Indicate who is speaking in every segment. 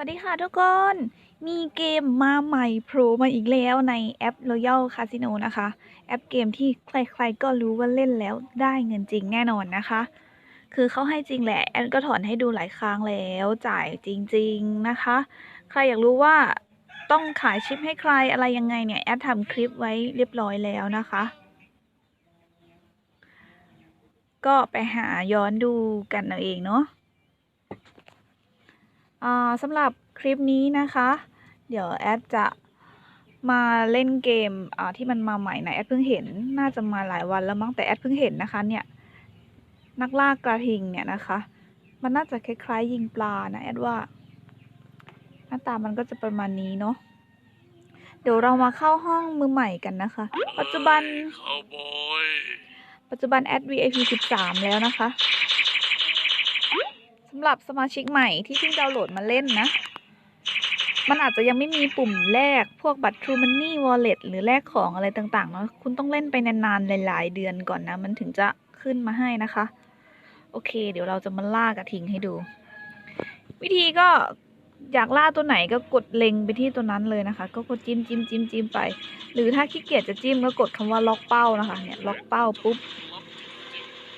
Speaker 1: วัสดีค่ะทุกคน มีเกมมาใหม่โผล่มาอีกแล้วในแอป Royal Casino นะคะ แอปเกมที่ใครๆก็รู้ว่าเล่นแล้วได้เงินจริงแน่นอนนะคะ คือเขาให้จริงแหละ แอดก็ถอนให้ดูหลายครั้งแล้วจ่ายจริงๆนะคะ ใครอยากรู้ว่าต้องขายชิปให้ใครอะไรยังไงเนี่ย แอดทำคลิปไว้เรียบร้อยแล้วนะคะ ก็ไปหาย้อนดูกันเอาเองเนาะ สำหรับคลิปนี้นะคะ เดี๋ยวแอดจะมาเล่นเกมอ่าที่มันมาใหม่นะแอดเพิ่งเห็นน่าจะมาหลายวันแล้วมั้งแต่แอดเพิ่งเห็นนะคะเนี่ยนักล่ากระทิงเนี่ยนะคะ มันน่าจะคล้ายๆยิงปลานะแอดว่า หน้าตามันก็จะประมาณนี้เนาะเดี๋ยวเรามาเข้าห้องมือใหม่กันนะคะ ปัจจุบัน
Speaker 2: คาวบอย
Speaker 1: ปัจจุบันแอด VIP 13 แล้วนะคะ สำหรับสมาชิกใหม่ที่เพิ่งดาวน์โหลดมาเล่นนะ มันอาจจะยังไม่มีปุ่มแลกพวกบัตร True Money Wallet หรือแลกของอะไรต่างๆเนาะคุณต้องเล่นไปนานๆหลาย ๆ เดือนก่อนนะ มันถึงจะขึ้นมาให้นะคะ โอเค เดี๋ยวเราจะมาล่ากระทิงให้ดู วิธีก็อยากล่าตัวไหนก็กดเล็งไปที่ตัวนั้นเลยนะคะ ก็กดจิ้มจิ้มจิ้มจิ้มไป หรือถ้าขี้เกียจจะจิ้มก็กดคำว่าล็อกเป้านะคะ เนี่ยล็อกเป้าปุ๊บ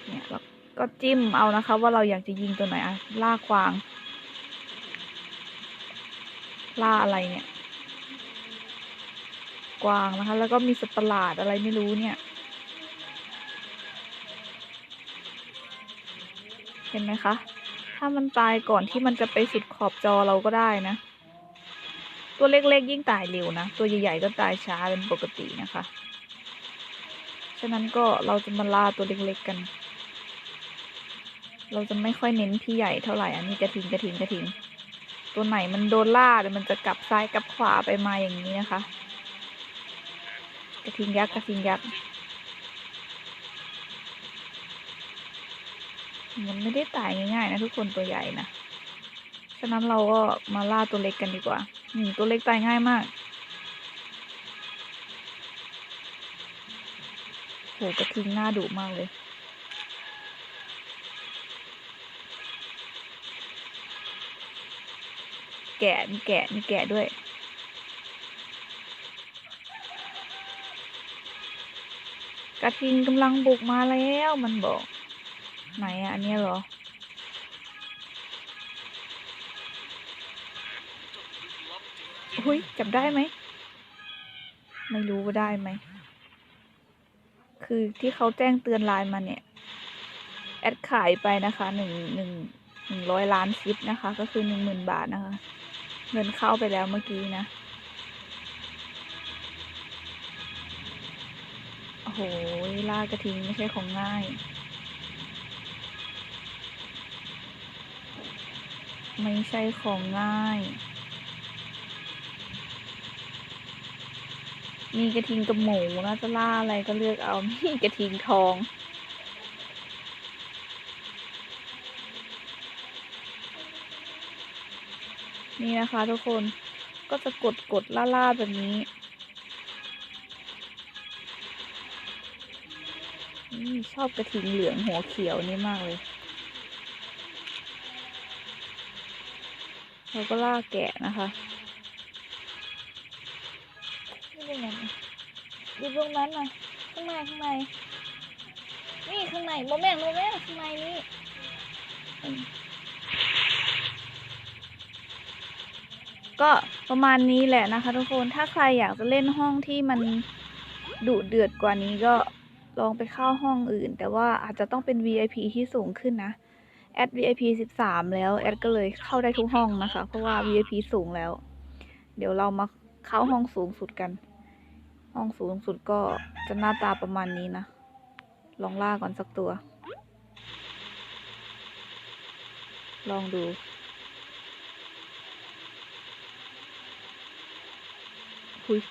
Speaker 1: เนี่ยเรา ก็จิ้มเอานะคะ ว่าเราอยากจะยิงตัวไหนอะล่าควาง ล่าอะไรเนี่ย กวางนะคะ แล้วก็มีสัตว์ประหลาดอะไรไม่รู้เนี่ย เห็นไหมคะ ถ้ามันตายก่อนที่มันจะไปสุดขอบจอเราก็ได้นะ ตัวเล็กๆยิ่งตายเร็วนะ ตัวใหญ่ๆก็ตายช้าเป็นปกตินะคะ ฉะนั้นก็เราจะมาล่าตัวเล็กๆกัน เราจะไม่ค่อยเน้นพี่ใหญ่เท่าไหร่ อันนี้กระทิงกระทิงกระทิง ตัวไหนมันโดนล่าเดี๋ยวมันจะกลับซ้ายกลับขวาไปมาอย่างนี้นะคะ กระทิงยักษ์กระทิงยักษ์ มันไม่ได้ตายง่ายๆนะทุกคนตัวใหญ่นะ ฉะนั้นเราก็มาล่าตัวเล็กกันดีกว่านี่ตัวเล็กตายง่ายมากโหกระทิงหน้าดุมากเลย แกะมีแกะมีแกะด้วย กระทิงกำลังบุกมาแล้วมันบอก ไหนอะอันนี้เหรอ อุ้ยจับได้ไหม ไม่รู้ว่าได้ไหม คือที่เขาแจ้งเตือนไลน์มาเนี่ย แอดขายไปนะคะหนึ่งหนึ่ง หนึ่งร้อยล้านชิปนะคะ ก็คือหนึ่งหมื่นบาทนะคะ เงินเข้าไปแล้วเมื่อกี้นะโอ้โหล่ากระทิงไม่ใช่ของง่ายไม่ใช่ของง่าย มีกระทิงกับหมูนะจะล่าอะไรก็เลือกเอา มีกระทิงทอง นี่นะคะทุกคนก็จะกดกดล่าล่าๆแบบนี้นี่ชอบกระทิงเหลืองหัวเขียวนี่มากเลย เราก็ล่าแกะนะคะ นี่เป็นไงดูตรงนั้นน่ะข้างในข้างใน นี่ข้างในโมแม่งโมแม่งข้างในนี่อืม ก็ประมาณนี้แหละนะคะทุกคนถ้าใครอยากจะเล่นห้องที่มันดุเดือดกว่านี้ก็ลองไปเข้าห้องอื่น แต่ว่าอาจจะต้องเป็น VIP ที่สูงขึ้นนะแอด VIP 13 แล้วแอดก็เลยเข้าได้ทุกห้องนะคะ เพราะว่า VIP สูงแล้ว เดี๋ยวเรามาเข้าห้องสูงสุดกัน ห้องสูงสุดก็จะหน้าตาประมาณนี้นะ ลองล่าก่อนสักตัว ลองดู หุย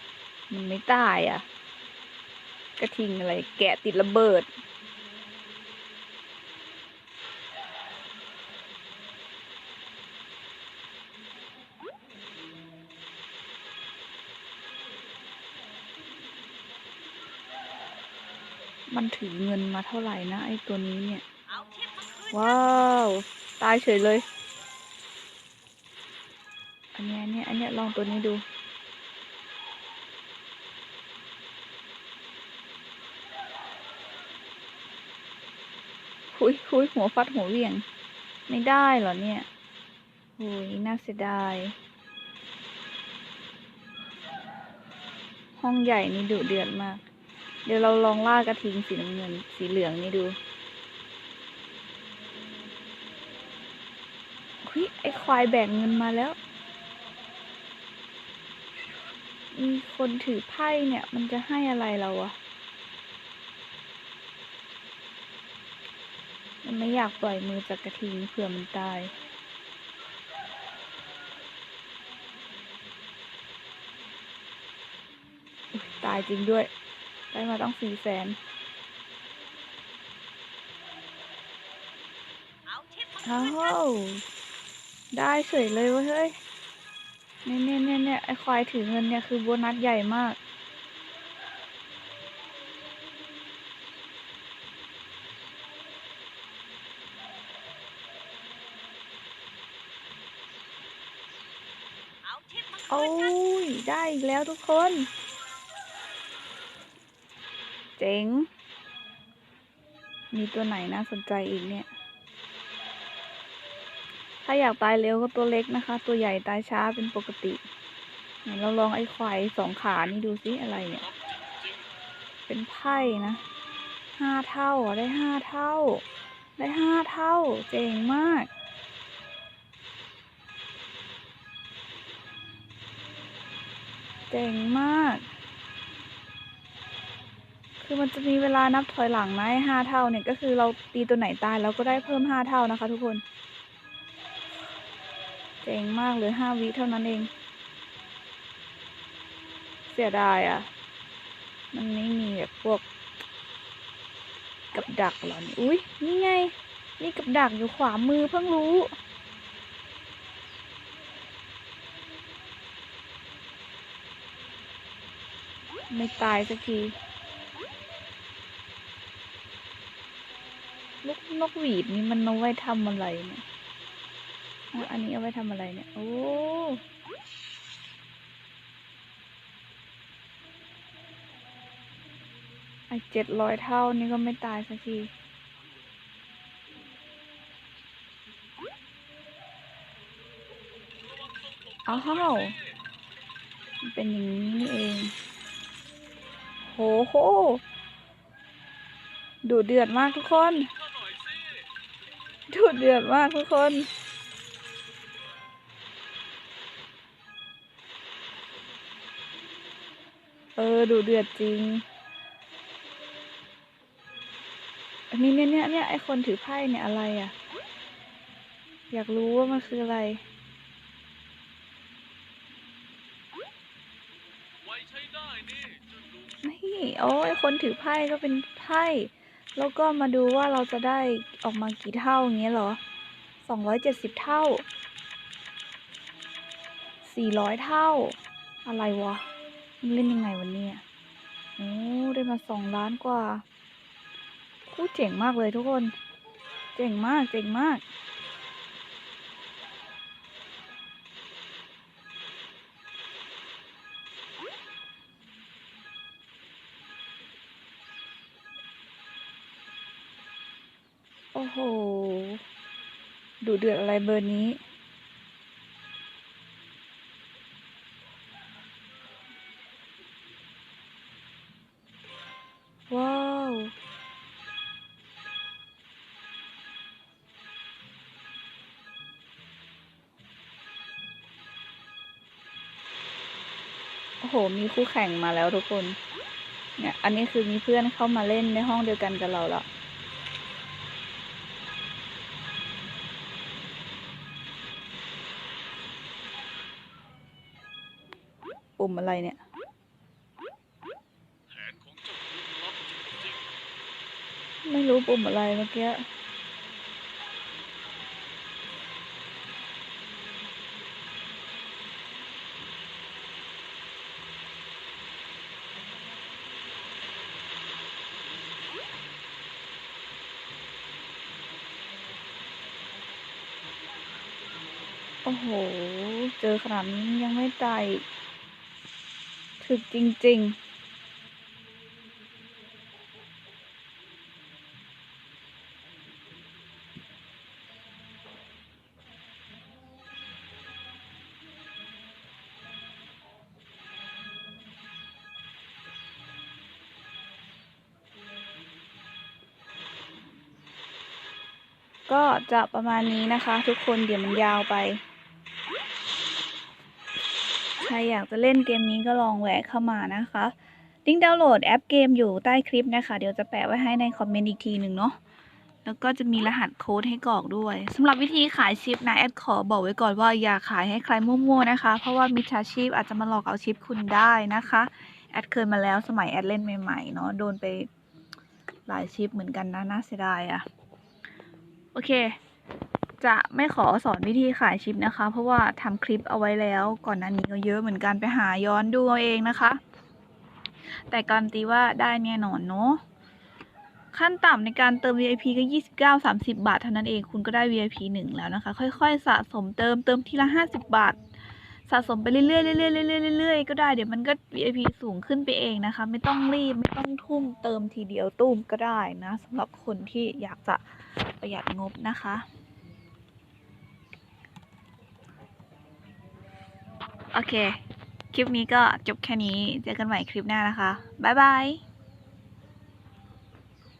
Speaker 1: มันไม่ตายอะ กระทิงอะไร แกะติดระเบิด มันถือเงินมาเท่าไหร่นะ ไอ้ตัวนี้เนี่ย ว้าว ตายเฉยเลย อันเนี้ยอันเนี้ยอันเนี้ยลองตัวนี้ดู หุยหุยหัวฟัดหัวเวียง ไม่ได้เหรอเนี่ยโอ้ยน่าเสียดาย ห้องใหญ่นี่ดุเดือดมาก เดี๋ยวเราลองล่ากระทิงสีน้ำเงินสีเหลืองนี่ดูหุยไอควายแบ่งเงินมาแล้ว มีคนถือไพ่เนี่ย มันจะให้อะไรเราอะ มันไม่อยากปล่อยมือจากกระทิงเผื่อมันตาย ตายจริงด้วย ได้มาต้องสี่แสนเอ้าได้เฉยเลยเว้ย เฮ้ย เนี่ยเนี่ยเนี่ยเนี่ยไอควายถือเงินเนี่ยคือโบนัสใหญ่มาก โอ้ย ได้อีกแล้วทุกคน เจ๋ง มีตัวไหนน่าสนใจอีกเนี่ย ถ้าอยากตายเร็วก็ตัวเล็กนะคะ ตัวใหญ่ตายช้าเป็นปกติเราลองไอ้ควายสองขานี่ดูสิอะไรเนี่ย เป็นไพ่นะห้าเท่าได้ห้าเท่า ได้ห้าเท่า เจ๋งมาก เจ๋งมาก คือมันจะมีเวลานับถอยหลังนะไอ้ห้าเท่าเนี่ยก็คือเราตีตัวไหนตายเราก็ได้เพิ่มห้าเท่านะคะ ทุกคน เจ๋งมากเลยห้าวิเท่านั้นเอง เสียดายอะ มันไม่มีแบบพวก กับดักหรอนี่อุ้ยนี่ไง นี่กับดักอยู่ขวามือเพิ่งรู้ ไม่ตายสักที นกนกหวีดนี่มันเอาไว้ทำอะไรเนี่ย อันนี้เอาไว้ทำอะไรเนี่ย โอ้ไอเจ็ดร้อยเท่านี่ก็ไม่ตายสักทีอ้าวเป็นอย่างนี้นี่เอง โหโห ดูเดือดมากทุกคน ดูเดือดมากทุกคน เออ ดูเดือดจริงนี่เนี่ยเนี่ยเนี่ยไอคนถือไพ่เนี่ยอะไรอะ อยากรู้ว่ามันคืออะไร
Speaker 2: ไว้ใช้ได้นี่จะดู
Speaker 1: นี่ โอ้ยคนถือไพ่ก็เป็นไพ่แล้วก็มาดูว่าเราจะได้ออกมากี่เท่าอย่างเงี้ยเหรอสองร้อยเจ็ดสิบเท่าสี่ร้อยเท่า อะไรวะมันเล่นยังไงวันนี้โอ้ได้มาสองล้านกว่าคู่เจ๋งมากเลยทุกคน เจ๋งมากเจ๋งมาก อ้โห ดูเดือดอะไรเบอร์นี้ ว้าวโอ้โห มีคู่แข่งมาแล้วทุกคน เนี่ย อันนี้คือมีเพื่อนเข้ามาเล่นในห้องเดียวกันกับเราแล้ว ปุ่มอะไรเนี่ย ไม่รู้ปุ่มอะไรเมื่อกี้โอ้โห เจอขนาดนี้ยังไม่ตาย อีกถึกจริง ๆก็จะประมาณนี้นะคะ ทุกคนเดี๋ยวมันยาวไป ครอยากจะเล่นเกมนี้ก็ลองแวะเข้ามานะคะ ลิงก์ดาวน์โหลดแอปเกมอยู่ใต้คลิปนะคะ เดี๋ยวจะแปะไว้ให้ในคอมเมนต์อีกทีหนึ่งเนาะ แล้วก็จะมีรหัสโค้ดให้กรอกด้วยสำหรับวิธีขายชิปนะแอดขอบอกไว้ก่อนว่าอย่าขายให้ใครมั่วๆนะคะ เพราะว่ามิจฉาชีพอาจจะมาหลอกเอาชิปคุณได้นะคะ แอดเคยมาแล้วสมัยแอดเล่นใหม่ๆเนาะโดนไปหลายชิปเหมือนกันนะน่าเสียดายอะโอเค จะไม่ขอสอนวิธีขายชิปนะคะ เพราะว่าทำคลิปเอาไว้แล้ว ก่อนหน้านี้ก็เยอะเหมือนกันไปหาย้อนดูเอาเองนะคะ แต่การนตีว่าได้แน่นอนเนาะขั้นต่ำในการเติม VIP ก็ 29 30 บาท เท่านั้นเองคุณก็ได้ VIP 1 แล้วนะคะ ค่อยๆ สะสมเติมเติมทีละ 50 บาท สะสมไปเรื่อยๆเรื่อยๆเรื่อยๆเรื่อยๆก็ได้เดี๋ยวมันก็ VIP สูงขึ้นไปเองนะคะ ไม่ต้องรีบไม่ต้องทุ่มเติมทีเดียวตุ้มก็ได้นะสำหรับคนที่อยากจะประหยัดงบนะคะ โอเค คลิปนี้ก็จบแค่นี้ เจอกันใหม่คลิปหน้านะคะ บ๊ายบาย